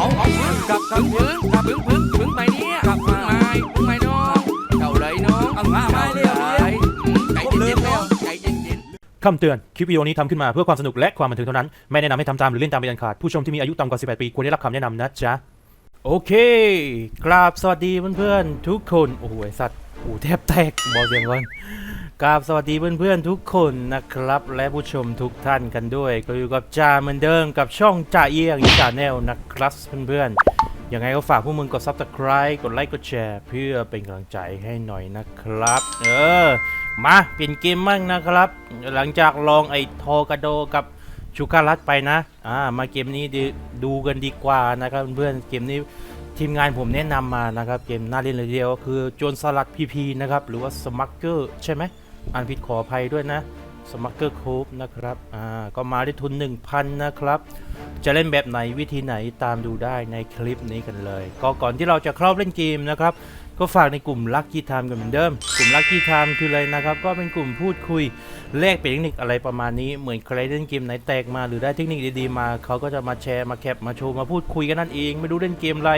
เอาเอาพึ่งกับกับพึ่งกับพึ่งพึ่งพึ่งไปเนี่ยกลับพึ่งไม้พึ่งไม้น้องเจ้าเลยน้องเอามามาเลยใจเย็นๆแล้วใจเย็นๆคำเตือน คลิปวิดีโอนี้ทำขึ้นมาเพื่อความสนุกและความบันเทิงเท่านั้น ไม่แนะนำให้ทำตามหรือเล่นตามเป็นอันขาด ผู้ชมที่มีอายุต่ำกว่า 18 ปีควรได้รับคำแนะนำนะจ๊ะ โอเค กราบสวัสดีเพื่อนๆทุกคน โอ้โหสัตว์โอ้แทบแตกบอกเสียงก่อน กราบสวัสดีเพื่อนๆทุกคนนะครับ และผู้ชมทุกท่านกันด้วย ก็อยู่กับจ่าเหมือนเดิมกับช่องจ่าเอียงอีจาแนลนะครับเพื่อนๆยังไงก็ฝากพวกมึงกด subscribe กดไลค์กดแชร์เพื่อเป็นกำลังใจให้หน่อยนะครับ เออ มาเปลี่ยนเกมมั่งนะครับ หลังจากลองไอ้ทอกระโดกับชูการัตไปนะอ่ามาเกมนี้ดูดกันดีกว่านะครับเพื่อนๆเกมนี้ทีมงานผมแนะนำมานะครับเกมน่าเล่นเลยเดียว คือโจรสลัดพีพีนะครับหรือว่าสมัคเกอร์ใช่ไหม อ่านผิดขออภัยด้วยนะสมัครเกอร์โคบนะครับ อ่า ก็มาได้ทุน 1,000 นะครับ จะเล่นแบบไหนวิธีไหนตามดูได้ในคลิปนี้กันเลย ก็ก่อนที่เราจะเข้าเล่นเกมนะครับ ก็ฝากในกลุ่ม Lucky Time กันเหมือนเดิม กลุ่ม Lucky Time คืออะไรนะครับ ก็เป็นกลุ่มพูดคุยแลกเปลี่ยนเทคนิคอะไรประมาณนี้ เหมือนใครเล่นเกมไหนแตกมาหรือได้เทคนิคดีๆมา เขาก็จะมาแชร์มาแคปมาโชว์มาพูดคุยกันนั่นเอง ไม่รู้เล่นเกมอะไร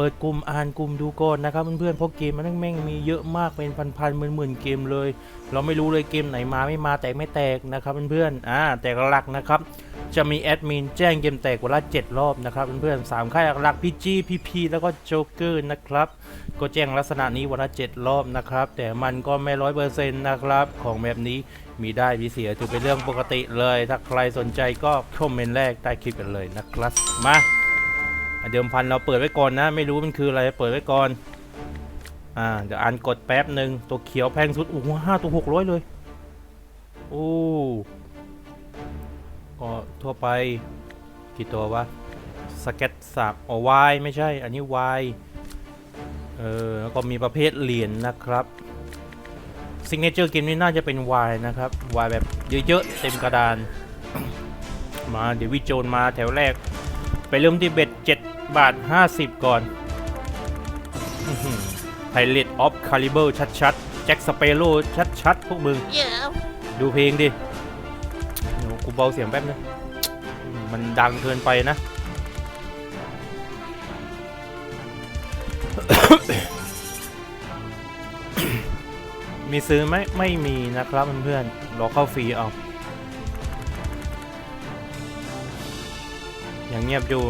เปิดกลุ่มอ่านกลุ่มดูก่อนนะครับเพื่อนๆเพราะเกมมันแม่งมีเยอะมากเป็นพันๆหมื่นๆเกมเลย เราไม่รู้เลยเกมไหนมาไม่มาแตกไม่แตกนะครับเพื่อนๆอ่าแต่หลักนะครับจะมีแอดมินแจ้งเกมแตกวันละ7รอบนะครับเพื่อนๆสามค่ายหลักๆ PG PP แล้วก็โจ๊กเกอร์นะครับก็แจ้งลักษณะนี้วันละ7รอบนะครับแต่มันก็ไม่ร้อยเปอร์เซ็นต์นะครับของแบบนี้มีได้มีเสียถือเป็นเรื่องปกติเลย ถ้าใครสนใจก็คอมเมนต์แรกใต้คลิปกันเลยนะครับมา เดิมพันเราเปิดไว้ก่อนนะ ไม่รู้มันคืออะไรเปิดไว้ก่อน อ่าเดี๋ยวอ่านกดแป๊บหนึ่งตัวเขียวแพงสุดโอ้โหห้าตัวหกร้อยเลยโอ้ก็ทั่วไปกี่ตัววะสเก็ตสับอ๋อวายไม่ใช่ อันนี้วายเออแล้วก็มีประเภทเหรียญนะครับซิงเกิลเจอร์เกมนี้น่าจะเป็นวายนะครับวายแบบเยอะๆเต็มกระดาน มาเดี๋ยววิโจนมาแถวแรก ไปเริ่มที่เบ็ด7 บาท 50 ก่อนไพเรตออฟคาลิเบอร์ชัดๆ แจ็คสเปโร่ชัดๆ พวกมึง ดูเพลงดิเดี๋ยวกูเบาเสียงแป๊บนึงมันดังเกินไปนะ มีซื้อไหมไม่มีนะครับเพื่อนๆรอเข้าฟรีเอาอย่างเงียบอยู่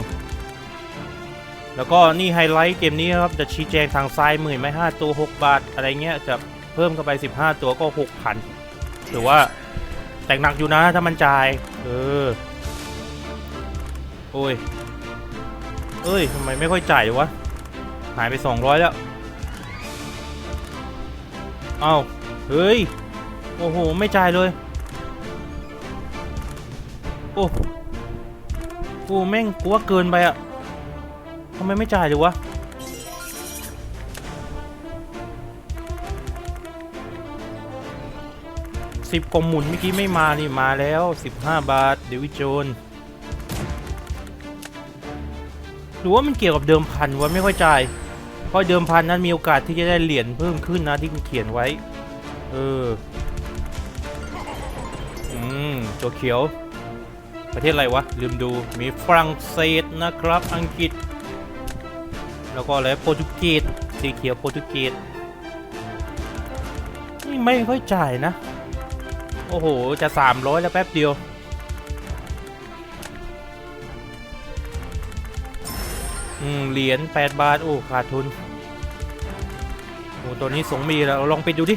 แล้วก็นี่ไฮไลท์เกมนี้ครับจะชี้แจงทางซ้ายมือไหมห้าตัว 6 บาท อะไรเงี้ยจะเพิ่มเข้าไป 15 ตัวก็ 6,000หรือว่าแต่งหนักอยู่นะถ้ามันจ่าย เออ โอ้ย เอ้ยทำไมไม่ค่อยจ่ายวะ หายไป 200 แล้ว เอาเฮ้ย โอ้โห ไม่จ่ายเลย โอ้โอ้แม่งกูว่าเกินไปอะ ทำไมไม่จ่ายเลยวะสิบกว่าหมุนเมื่อกี้ไม่มานี่มาแล้ว15บห้าบาทเดวิโจนหรือว่ามันเกี่ยวกับเดิมพันวะไม่ค่อยจ่ายเพราะเดิมพันนั้นมีโอกาสที่จะได้เหรียญเพิ่มขึ้นนะที่คุณเขียนไว้ เออ อืมตัวเขียว ประเทศอะไรวะ ลืมดูมีฝรั่งเศสนะครับอังกฤษ แล้วก็อะไรโปรตุเกสสีเขียวโปรตุเกสนี่ไม่ค่อยจ่ายนะ โอ้โห จะ 300 แล้วแป๊บเดียว อืม เหรียญ8บาท โอ้ ขาดทุน โอ้ตัวนี้สงมีแล้ว ลองไปดูดิ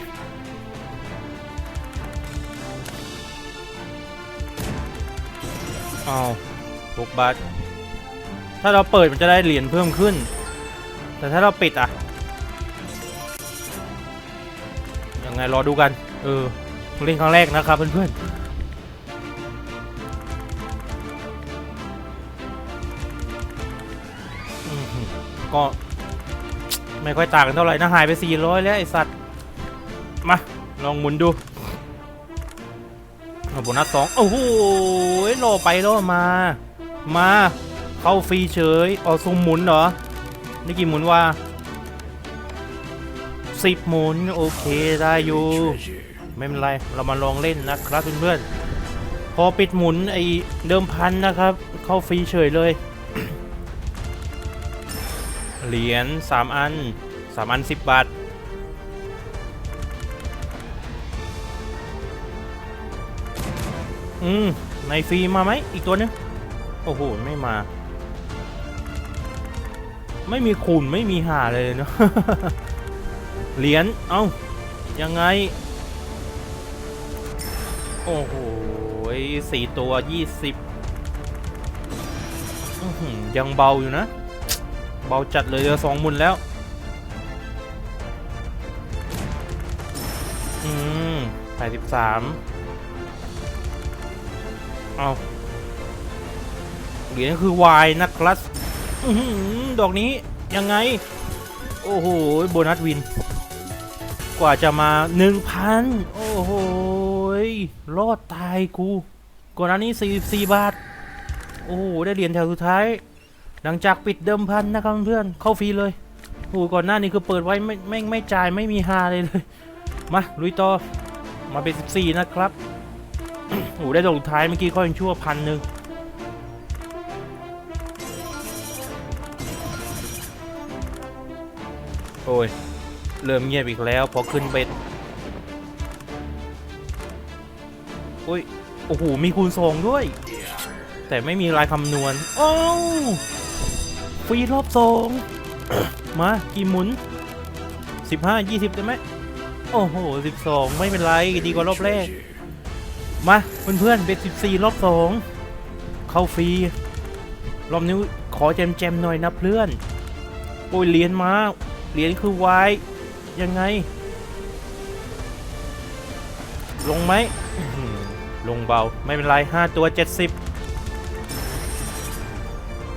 อ้าว6บาท ถ้าเราเปิดมันจะได้เหรียญเพิ่มขึ้น แต่ถ้าเราปิดอะ ยังไงรอดูกัน เออเล่นครั้งแรกนะครับเพื่อนๆก็ไม่ค่อยต่างกันเท่าไหร่นะหายไป 400 แล้วไอสัตว์ มา ลองหมุนดูอาโบนัสสองโอ้โหรอไปรอมา มา เข้าฟรีเฉยเอาซุ่มหมุนเหรอ นี่กี่หมุนว่าสิบหมุนโอเคได้อยู่ ไม่เป็นไร เรามาลองเล่นนะครับเพื่อนๆพอปิดหมุนไอเดิมพันนะครับ เข้าฟรีเฉยเลย เหรียญสามอันสามอันสิบบาทอืมในฟรีมาไหมอีกตัวนึงโอ้โห ไม่มา ไม่มีคูณไม่มีหาเลยเนาะเหรียญเอ้ายังไง โอ้โหสี่ตัวยี่สิบยังเบาอยู่นะ เบาจัดเลยเหลือสองมุนแล้วอืมแปดสิบสามเอาเหรียญคือวายนะครับ ดอกนี้ยังไง โอ้โห โบนัสวิน กว่าจะมา1,000โอ้โห รอดตายกูก่อนหน้านี้44บาท โอ้โห ได้เหรียญแถวสุดท้าย หลังจากปิดเดิมพันนะครับเพื่อน เข้าฟรีเลย โอ้โห ก่อนหน้านี้คือเปิดไว้ไม่ไม่ไม่จ่ายไม่มีฮาเลยเลย มาลุยต่อ มาเป็น14นะครับ โอ้โห ได้ดอกสุดท้ายเมื่อกี้เขายังชั่วพันหนึ่ง โอ้ย เริ่มเงียบอีกแล้ว พอขึ้นเบ็ดโอ้ย โอ้โห มีคูณสองด้วย แต่ไม่มีลายคำนวณ โอ้วฟรีรอบสองมา กี่หมุน 15 20ได้ไหม โอ้โห 12 ไม่เป็นไร ดีกว่ารอบแรก มาเพื่อนๆเบ็ด14 รอบสองเข้าฟรี รอบนี้ขอแจมๆหน่อยนะเพื่อน โอ้ยเหรียญมา เหรียญคือวายยังไง ลงไหมลงเบาไม่เป็นไร 5 ตัว 70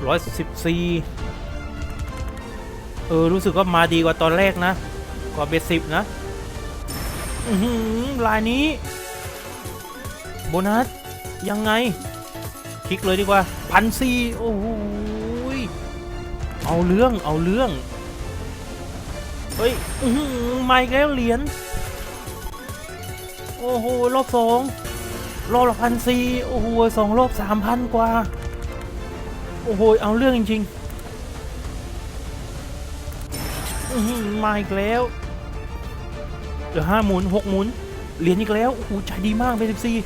114 เออ รู้สึกว่ามาดีกว่าตอนแรกนะ กว่าเบสิบนะลายนี้ โบนัส ยังไง คลิกเลยดีกว่าพันสี่โอ้โหยเอาเรื่องเอาเรื่อง เฮ้ยอื้อหือมาอีกแล้วเหรียญ โอ้โห รอบสองรอบละพันสี่โอ้โหสองรอบสามพันกว่า โอ้โห เอาเรื่องจริงๆมาอีกแล้ว เหลือห้าหมุนหกหมุน เหรียญอีกแล้ว โอ้โห ใจดีมากเป็นสิบสี่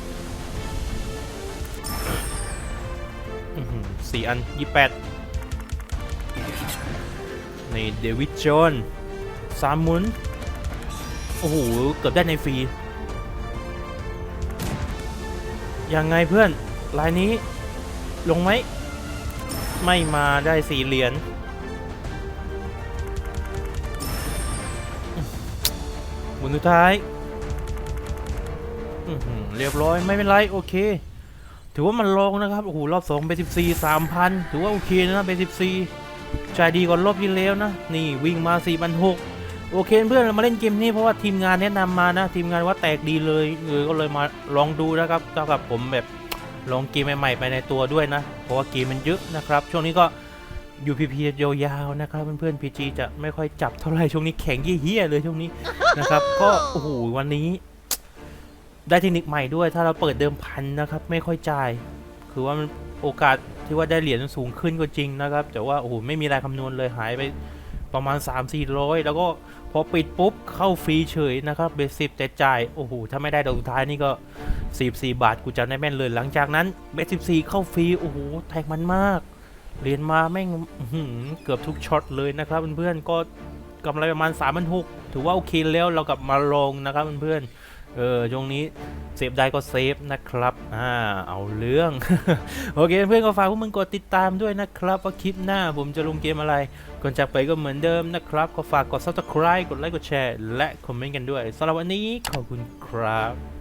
สี่อันยี่แปดในเดวิดโจน สามหมุน โอ้โห เกือบได้ในฟรี ยังไงเพื่อนลายนี้ลงไหม ไม่มาได้สี่เหรียญหมุนสุดท้ายเรียบร้อยไม่เป็นไร โอเค ถือว่ามันลงนะครับ โอ้โห รอบ2เป็น14 3,000ถือว่าโอเคนะเป็น14จ่ายดีกว่ารอบที่แล้วนะ นี่วิ่งมา4 6 0 0 โอเคเพื่อนเรามาเล่นเกมนี้เพราะว่าทีมงานแนะนำมานะ ทีมงานว่าแตกดีเลยเออก็เลยมาลองดูนะครับเท่ากับผมแบบลองเกมใหม่ๆไปในตัวด้วยนะ เพราะว่าเกมมันเยอะนะครับ ช่วงนี้ก็อยู่พีพียาวๆนะครับเพื่อนๆพีจีจะไม่ค่อยจับเท่าไหร่ช่วงนี้แข็งเหี้ยๆเลยช่วงนี้นะครับ ก็โอ้โหวันนี้ ได้เทคนิคใหม่ด้วย ถ้าเราเปิดเดิมพันนะครับ ไม่ค่อยจ่าย คือว่ามันโอกาสที่ว่าได้เหรียญสูงขึ้นก็จริงนะครับ แต่ว่าโอ้โหไม่มีรายคำนวณเลยหายไปประมาณ 3 4 0 0 แล้วก็ พอปิดปุ๊บเข้าฟรีเฉยนะครับเบสิบแต่จ่ายโอ้โหถ้าไม่ได้ดอกสุดท้ายนี่ก็44บาทกูจำได้แม่นเลยหลังจากนั้นเบสิบสี่เข้าฟรีโอ้โหแทงมันมาก เรียนมาแม่งเกือบทุกช็อตเลยนะครับเพื่อนๆก็กำไรประมาณ3 6 0 0ถือว่าโอเคแล้วเรากลับมาลงนะครับเพื่อนๆ เออช่วงนี้เซฟได้ก็เซฟนะครับ อ่า เอาเรื่อง โอเคเพื่อนก็ฝากพวกมึงกดติดตามด้วยนะครับ ว่าคลิปหน้าผมจะลงเกมอะไร ก่อนจากไปก็เหมือนเดิมนะครับ ก็ฝากกด subscribe กดไลค์ กดแชร์ และคอมเมนต์กันด้วยสำหรับวันนี้ขอบคุณครับ